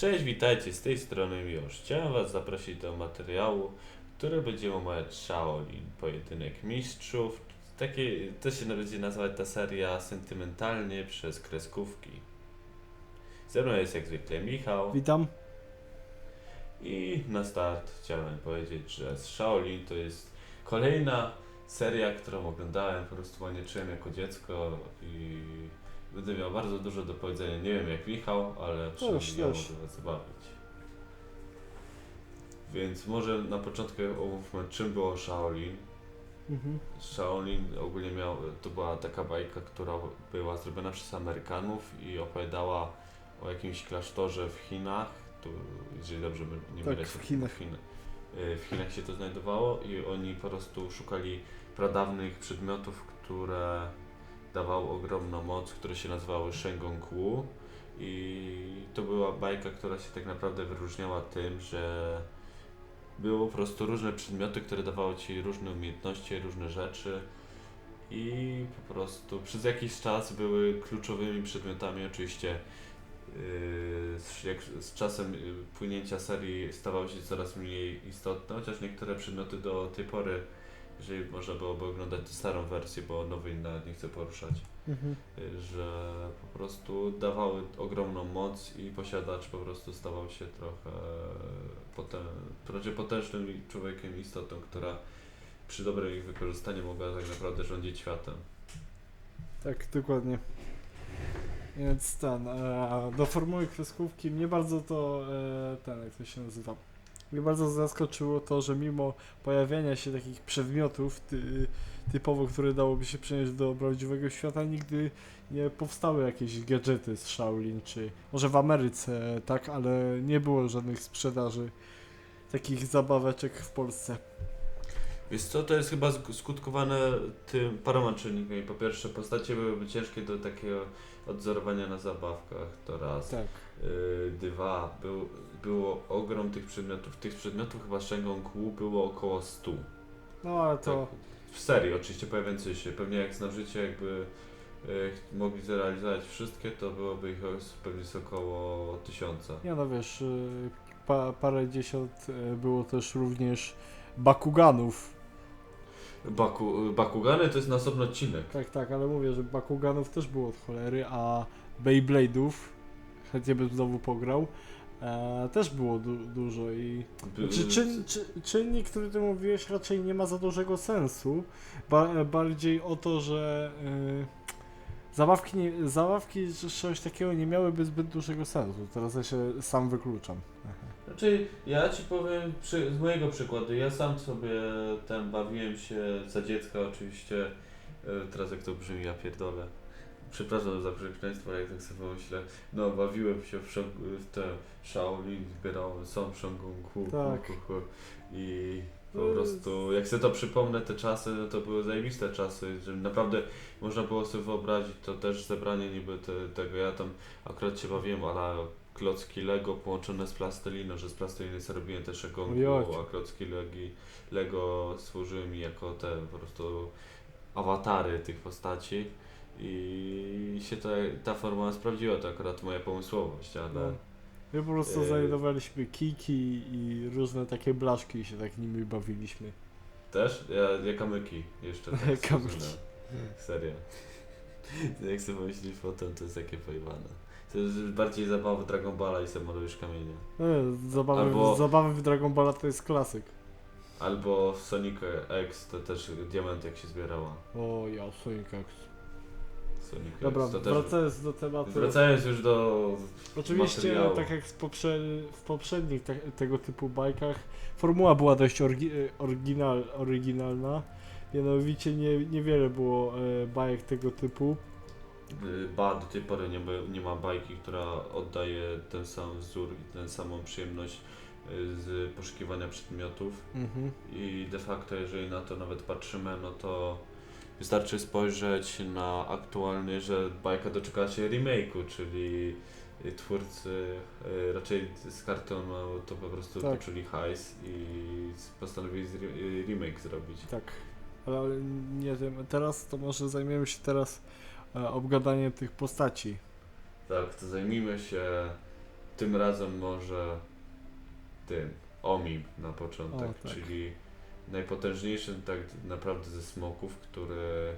Cześć, witajcie, z tej strony Miłosz. Chciałem Was zaprosić do materiału, który będzie omawiać Shaolin, pojedynek mistrzów. Takie, to się będzie nazywać ta seria sentymentalnie przez kreskówki. Ze mną jest jak zwykle Michał Witam. i na start chciałem powiedzieć, że Shaolin to jest kolejna seria, którą oglądałem, po prostu nie czułem jako dziecko i będę miał bardzo dużo do powiedzenia. Nie wiem jak Michał, ale przynajmniej ja też. mogę Was. Więc może na początku omówmy czym było Shaolin. Mhm. Shaolin ogólnie miał, to była taka bajka, która była zrobiona przez Amerykanów i opowiadała o jakimś klasztorze w Chinach, tu, jeżeli dobrze nie Tak, mylę się, w Chinach. W, Chin, y, w Chinach się to znajdowało i oni po prostu szukali pradawnych przedmiotów, które dawały ogromną moc, które się nazywały Shengon Ku. I to była bajka, która się tak naprawdę wyróżniała tym, że było po prostu różne przedmioty, które dawały ci różne umiejętności, różne rzeczy. I po prostu przez jakiś czas były kluczowymi przedmiotami oczywiście yy, z, jak, z czasem yy, płynięcia serii stawały się coraz mniej istotne, chociaż niektóre przedmioty do tej pory, jeżeli można byłoby oglądać tę starą wersję, bo nowej nawet nie chcę poruszać, Mhm. yy, że po prostu dawały ogromną moc i posiadacz po prostu stawał się trochę potem, raczej potężnym człowiekiem, istotą, która przy dobrym ich wykorzystaniu mogła tak naprawdę rządzić światem. Tak, dokładnie. Więc ten, e, do formuły kreskówki mnie bardzo to, e, ten, jak to się nazywa, mnie bardzo zaskoczyło to, że mimo pojawiania się takich przedmiotów ty, typowo, które dałoby się przenieść do prawdziwego świata, nigdy nie powstały jakieś gadżety z Shaolin, czy może w Ameryce, tak, ale nie było żadnych sprzedaży takich zabaweczek w Polsce. Wiesz co, to jest chyba sk- skutkowane tym paroma czynnikami. Po pierwsze, postacie byłyby ciężkie do takiego odzorowania na zabawkach, to raz. Tak. Yy, dwa, był, było ogrom tych przedmiotów. Tych przedmiotów chyba Shengon Ku było około 100. No ale to... Tak, w serii oczywiście pojawiające się. Pewnie jak znam życie, jakby e, mogli zrealizować wszystkie, to byłoby ich pewnie z około tysiąca. Nie no wiesz, y, pa, parę dziesiąt y, było też również Bakuganów. Baku, Bakugany to jest na osobny odcinek. Tak, tak, ale mówię, że Bakuganów też było od cholery, a Beyblade'ów, chętnie bym znowu pograł, e, też było du dużo i... Czy, czyn, czy, czynnik, który ty mówiłeś, raczej nie ma za dużego sensu, ba bardziej o to, że y, zabawki, nie, zabawki czy coś takiego nie miałyby zbyt dużego sensu. Teraz ja się sam wykluczam. Znaczy, ja ci powiem przy, z mojego przykładu, ja sam sobie tam bawiłem się za dziecka oczywiście, e, teraz jak to brzmi, ja pierdolę. Przepraszam za przekleństwo, jak tak sobie myślę. No, bawiłem się w, Shang- w te Shaolin, zbierałem sam Shangon Ku, Tak. ku, ku, i po No, prostu, jak sobie to przypomnę, te czasy, no to były zajebiste czasy, że naprawdę można było sobie wyobrazić to też zebranie niby te, tego, ja tam akurat się bawiłem, ale klocki Lego połączone z plasteliną, że z plasteliny sobie robiłem też Ojoj. egonku, a klocki Legi, Lego służyły mi jako te po prostu awatary tych postaci i się ta, ta forma sprawdziła, to akurat moja pomysłowość, ale No. My po prostu Yy. znajdowaliśmy kiki i różne takie blaszki i się tak nimi bawiliśmy. też, ja, ja kamyki jeszcze tak Kamyki. Serio. Jak sobie pomyślisz potem, to jest takie pojebane. To jest bardziej zabawa Dragon Balla i sobie malujesz kamienie. No, zabawy, Albo- zabawy w Dragon Balla to jest klasyk. Albo w Sonic X to też diament jak się zbierała. O ja, Sonic X. Dobra, to też... wracając do tematu. Wracając już do... Oczywiście, materiału. tak jak w, poprze w poprzednich te tego typu bajkach, formuła była dość orgi oryginal oryginalna. Mianowicie nie, niewiele było e, bajek tego typu. y, Ba, do tej pory nie, ma- nie ma bajki, która oddaje ten sam wzór i tę samą przyjemność y, z poszukiwania przedmiotów. Mhm. I de facto, jeżeli na to nawet patrzymy, no to wystarczy spojrzeć na aktualny, że bajka doczekała się remake'u, czyli twórcy y, raczej z kartonu to po prostu Tak. poczuli hajs i postanowili remake zrobić. Tak, ale nie wiem, teraz to może zajmiemy się teraz e, obgadaniem tych postaci. Tak, to zajmijmy się tym razem może tym, Omi na początek, O, tak. czyli najpotężniejszy tak naprawdę ze smoków, który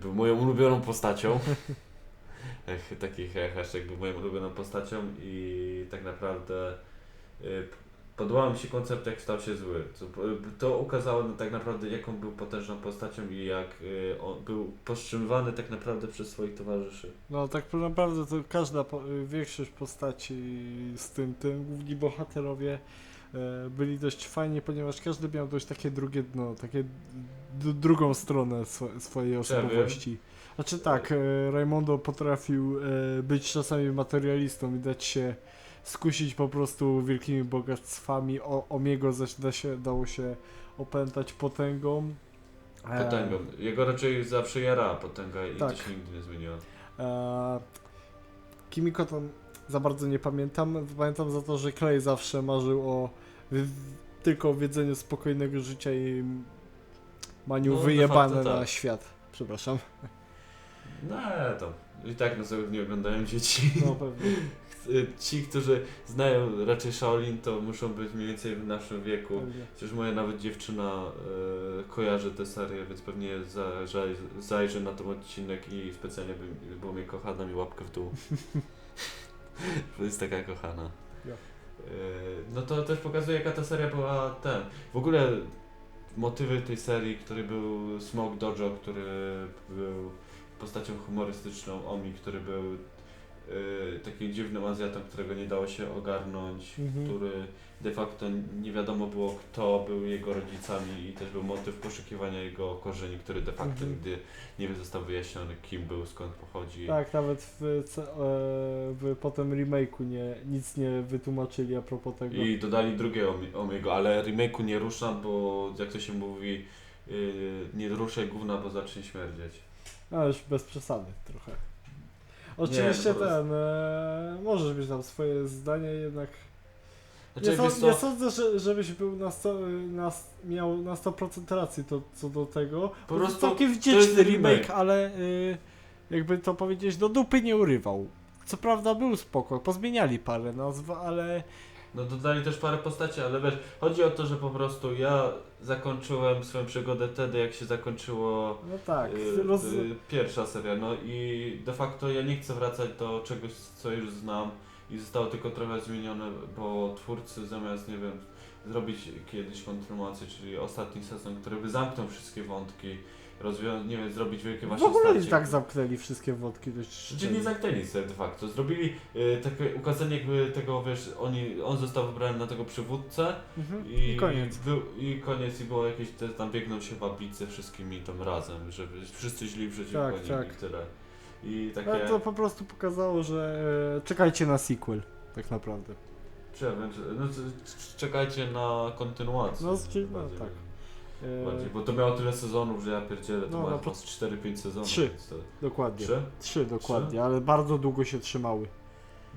był moją ulubioną postacią. Taki hashtag był moją ulubioną postacią i tak naprawdę y, podobał mi się koncept jak stał się zły. To, ukazało tak naprawdę jaką był potężną postacią i jak y, on był powstrzymywany tak naprawdę przez swoich towarzyszy. No tak naprawdę to każda, większość postaci z tym, tym główni bohaterowie byli dość fajni, ponieważ każdy miał dość takie drugie dno, takie drugą stronę swo, swojej osobowości. Znaczy tak, e, Raimondo potrafił e, być czasami materialistą i dać się skusić po prostu wielkimi bogactwami. O, Omiego zaś da się, dało się opętać potęgą. E, Potęgą. Jego raczej zawsze jara potęga i Tak. to się nigdy nie zmieniło. E, Kimiko tam za bardzo nie pamiętam. Pamiętam za to, że Clay zawsze marzył o tylko o wiedzeniu spokojnego życia i maniu No, wyjebane na tak. świat. Przepraszam. No to. I tak nas nie oglądają dzieci. No pewnie. Ci, którzy znają raczej Shaolin, to muszą być mniej więcej w naszym wieku. pewnie. Przecież moja nawet dziewczyna e, kojarzy tę serię, więc pewnie zajrzy, zajrzy na ten odcinek i specjalnie by, bo mnie kocha, da mi łapkę w dół. to jest taka kochana. Ja. E, no to też pokazuje jaka ta seria była ten. W ogóle motywy tej serii, który był Smoke Dojo, który był postacią humorystyczną, Omi, który był e, takim dziwnym Azjatą, którego nie dało się ogarnąć, Mhm. który de facto nie wiadomo było kto był jego rodzicami i też był motyw poszukiwania jego korzeni, który de facto Mhm. nigdy nie został wyjaśniony kim był, skąd pochodzi. Tak, nawet w, ce- e, w potem remake'u nie, nic nie wytłumaczyli a propos tego. I dodali drugiego Omi- Omiego, ale remake'u nie ruszam, bo jak to się mówi, yy, nie ruszaj gówna, bo zacznie śmierdzieć. No już bez przesady trochę. Oczywiście prostu- ten, e, możesz mieć tam swoje zdanie, jednak Znaczy, nie, sąd, co, nie sądzę, że, żebyś był na 100, na, miał na 100% racji to, co do tego. Po prostu całkiem to jest wdzięczny remake, remake. ale y, jakby to powiedzieć, do dupy nie urywał. Co prawda był spoko, pozmieniali parę nazw, ale No dodali też parę postaci, ale wiesz, chodzi o to, że po prostu ja zakończyłem swoją przygodę wtedy, jak się zakończyło no tak, y, roz... y, pierwsza seria, no i de facto ja nie chcę wracać do czegoś, co już znam i zostało tylko trochę zmienione, bo twórcy zamiast, nie wiem, zrobić kiedyś kontynuację, czyli ostatni sezon, który by zamknął wszystkie wątki, rozwią- nie wiem, zrobić wielkie w właśnie ogóle i starcie. tak zamknęli wszystkie wodki dość szczelnie. nie zamknęli sobie de facto. Zrobili y, takie ukazanie jakby tego, wiesz, oni, on został wybrany na tego przywódcę Mhm. i, I koniec. Był, I koniec i było jakieś, te, tam biegną się babice wszystkimi tam razem, żeby wszyscy źli przeciwko Tak, nim tak. i tyle. I takie, Ale to po prostu pokazało, że e, czekajcie na sequel, tak naprawdę. Przepraszam, no, c- czekajcie na kontynuację. No, czyli- no, bardziej tak. bym- E, Bardziej, bo to miało tyle sezonów, że ja pierdzielę, to No, no, chyba po- z 4-5 sezonów. Trzy. więc To, dokładnie. trzy? Trzy dokładnie, ale bardzo długo się trzymały.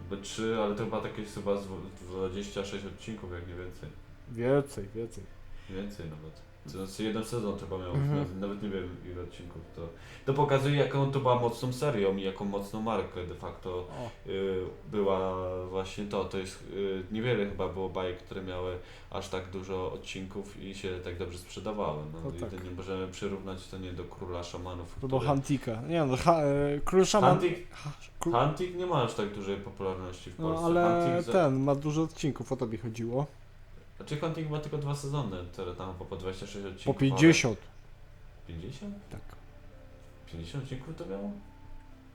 Bo trzy, ale to chyba takie chyba z 26 odcinków, jak nie więcej. Więcej, więcej. Więcej nawet. To znaczy jeden sezon chyba miał, Mhm. nawet, nawet nie wiem ile odcinków. To, to pokazuje jaką to była mocną serią i jaką mocną markę de facto y, była właśnie to. To jest y, niewiele chyba było bajek, które miały aż tak dużo odcinków i się tak dobrze sprzedawały. No, No i tak. nie możemy przyrównać to nie do króla szamanów. do który- Huntika. Nie no, ha, e, Król Szaman... Hunting nie ma aż tak dużej popularności w no Polsce. ale Hunting za- ten, ma dużo odcinków, o to mi chodziło. Znaczy Hunting ma tylko dwa sezony, które tam chyba po 26 odcinków. Po ale- 50. 50? Tak. 50 odcinków to miało?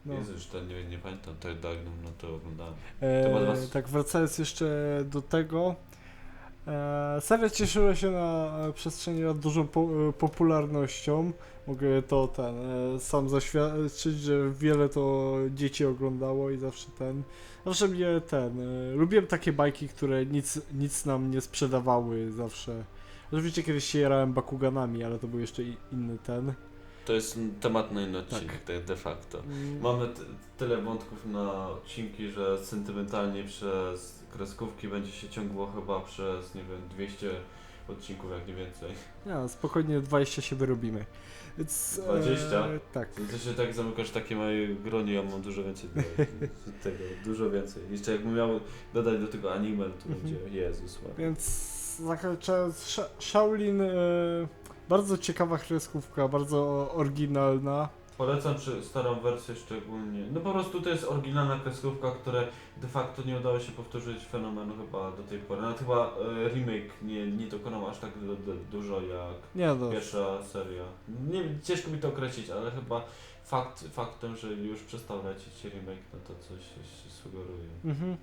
No. Jezu, już to nie, nie pamiętam, tak dawno no to oglądałem. E, To ma dwa- tak wracając jeszcze do tego, seria cieszyła się na e, przestrzeni lat dużą po, e, popularnością. Mogę to ten e, sam zaświadczyć, że wiele to dzieci oglądało i zawsze ten. Zawsze mnie ten. E, lubiłem takie bajki, które nic, nic nam nie sprzedawały zawsze. Oczywiście kiedyś się jarałem Bakuganami, ale to był jeszcze inny ten. To jest temat na inny odcinek, Tak. de, de facto. Mm, Mamy tyle wątków na odcinki, że sentymentalnie przez kreskówki będzie się ciągło chyba przez, nie wiem, 200 odcinków, jak nie więcej. Ja, spokojnie 20 się wyrobimy. Więc, 20? E, tak. To się tak zamykasz takie małe gronie, ja mam dużo więcej tego, dużo więcej. Jeszcze jakbym miał dodać do tego anime, to Mhm. będzie Jezus Maria. Więc zakończając, Sha- Shaolin e, bardzo ciekawa kreskówka, bardzo oryginalna. Polecam czy starą wersję szczególnie. No po prostu to jest oryginalna kreskówka, które de facto nie udało się powtórzyć fenomenu chyba do tej pory. Nawet chyba e, remake nie, nie dokonał aż tak du- du- dużo jak Nie no, pierwsza seria. Nie ciężko mi to określić, ale chyba fakt, faktem, że już przestał lecieć remake, no to coś się sugeruje, mhm.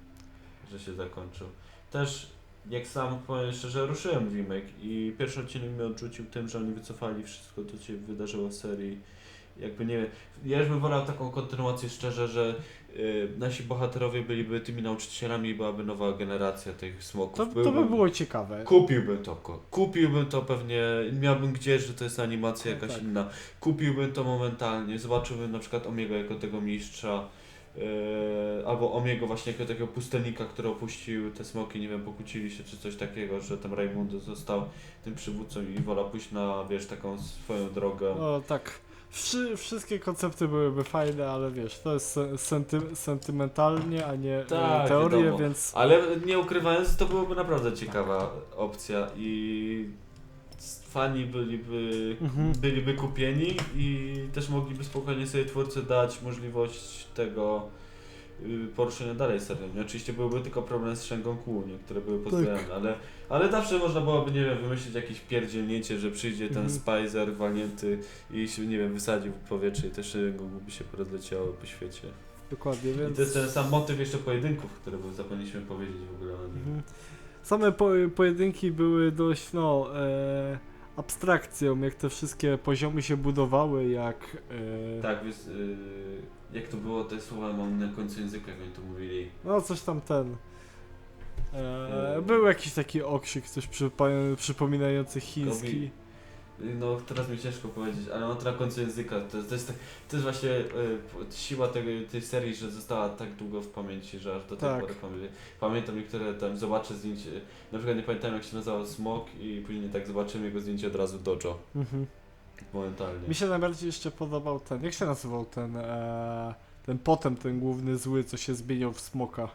że się zakończył. Też jak sam powiem szczerze, ruszyłem remake i pierwszy odcinek mnie odrzucił tym, że oni wycofali wszystko, co się wydarzyło w serii. Jakby nie wiem, ja już bym wolał taką kontynuację szczerze, że y, nasi bohaterowie byliby tymi nauczycielami i byłaby nowa generacja tych smoków. to, to by Byłbym- było ciekawe. Kupiłbym to, ko- kupiłbym to pewnie, miałbym gdzieś, że to jest animacja Tak, jakaś tak. inna. Kupiłbym to momentalnie, zobaczyłbym na przykład Omiego jako tego mistrza, yy, albo Omiego właśnie jako takiego pustelnika, który opuścił te smoki, nie wiem, pokłócili się czy coś takiego, że tam Raimundo został tym przywódcą i wola pójść na, wiesz, taką swoją drogę. O tak. Wszy, wszystkie koncepty byłyby fajne, ale wiesz, to jest se- senty, sentymentalnie, a nie e, Tak, teorie, wiadomo. więc Ale nie ukrywając, to byłoby naprawdę ciekawa opcja i fani byliby, Mhm. byliby kupieni i też mogliby spokojnie sobie twórcy dać możliwość tego y, poruszenia dalej serii. Nie? Oczywiście byłby tylko problem z Shengonku, nie? które były pozbierane, ale, ale zawsze można byłoby, nie wiem, wymyślić jakieś pierdzielnięcie, że przyjdzie ten Mhm. Spicer walnięty i się, nie wiem, wysadził w powietrze i też Shengonku by się porozleciało po świecie. dokładnie, I więc... to jest ten sam motyw jeszcze pojedynków, który był, zapomnieliśmy powiedzieć w ogóle o. Mhm. Same po, pojedynki były dość, no, e, abstrakcją, jak te wszystkie poziomy się budowały, jak... E, Tak, y, jak to było, te słowa mam na końcu języka, jak oni to mówili. No, coś tam ten... E, E, był jakiś taki okrzyk, coś przypominający chiński. No teraz mi ciężko powiedzieć, ale to na końcu języka. To, to, jest, tak- to jest właśnie y, siła tego, tej serii, że została tak długo w pamięci, że aż do tej Tak. pory pamię- pamiętam niektóre tam zobaczę zdjęcie, na przykład nie pamiętam jak się nazywał Smok i później tak zobaczyłem jego zdjęcie od razu Dojo, Mhm. momentalnie. Mi się najbardziej jeszcze podobał ten, jak się nazywał ten, e, ten potem ten główny zły, co się zmieniał w smoka. Y,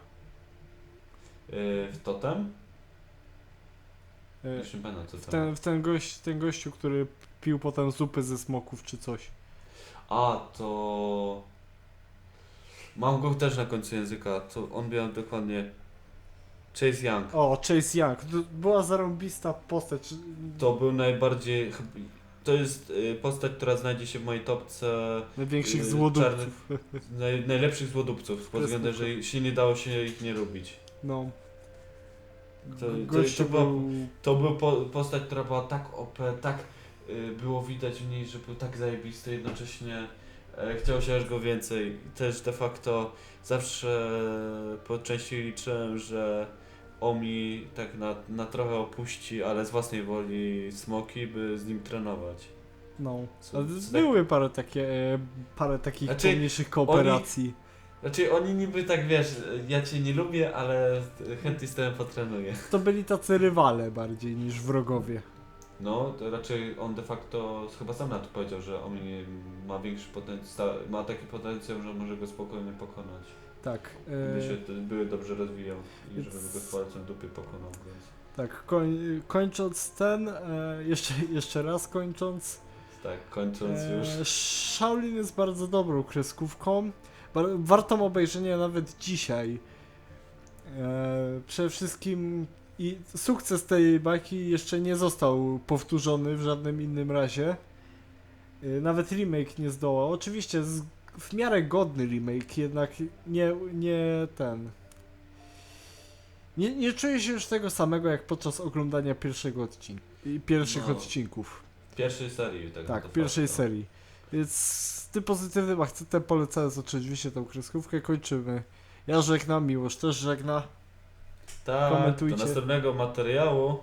w Totem? E, co to ten, w ten, gość, ten gościu, który pił potem zupy ze smoków czy coś. A, to... Mam go też na końcu języka, to on miał dokładnie... Chase Young. O, Chase Young. To była zarąbista postać. To był najbardziej... chyb- To jest y, postać, która znajdzie się w mojej topce Największych Yy, złodówców. naj, najlepszych złodupców, pod względem, że się nie dało się ich nie lubić. No. To- to- była- był... To był po, postać, która była tak OP, tak y, było widać w niej, że był tak zajebisty, jednocześnie e, chciało się aż go więcej. Też de facto zawsze po części liczyłem, że Omi tak na, na trochę opuści, ale z własnej woli Smoki, by z nim trenować. No. Co- co Były parę takie, e, parę takich Znaczy, pomniejszych kooperacji. Znaczy oni niby tak wiesz, ja cię nie lubię, ale chętnie z tobą potrenuję. To byli tacy rywale bardziej niż wrogowie. No, to raczej on de facto chyba sam na to powiedział, że on ma większy potencjał, ma taki potencjał, że może go spokojnie pokonać. Tak. E, się t- były dobrze rozwijał i żeby Więc- go z palcem dupy pokonał. Więc tak, koń, kończąc ten, e, jeszcze, jeszcze raz kończąc. tak, kończąc już. E, Shaolin jest bardzo dobrą kreskówką. Wartą obejrzenia nawet dzisiaj. E, przede wszystkim i sukces tej bajki jeszcze nie został powtórzony w żadnym innym razie. E, nawet remake nie zdołał. Oczywiście z, w miarę godny remake, jednak nie, nie ten. Nie, nie czuję się już tego samego jak podczas oglądania pierwszego odcinka. Pierwszych No. odcinków. Pierwszej serii. Tak, Tak, pierwszej facto. serii. Więc z tym pozytywnym akcentem polecając oczywiście tą kreskówkę kończymy. Ja żegnam, Miłosz też żegna. Tak, do następnego materiału.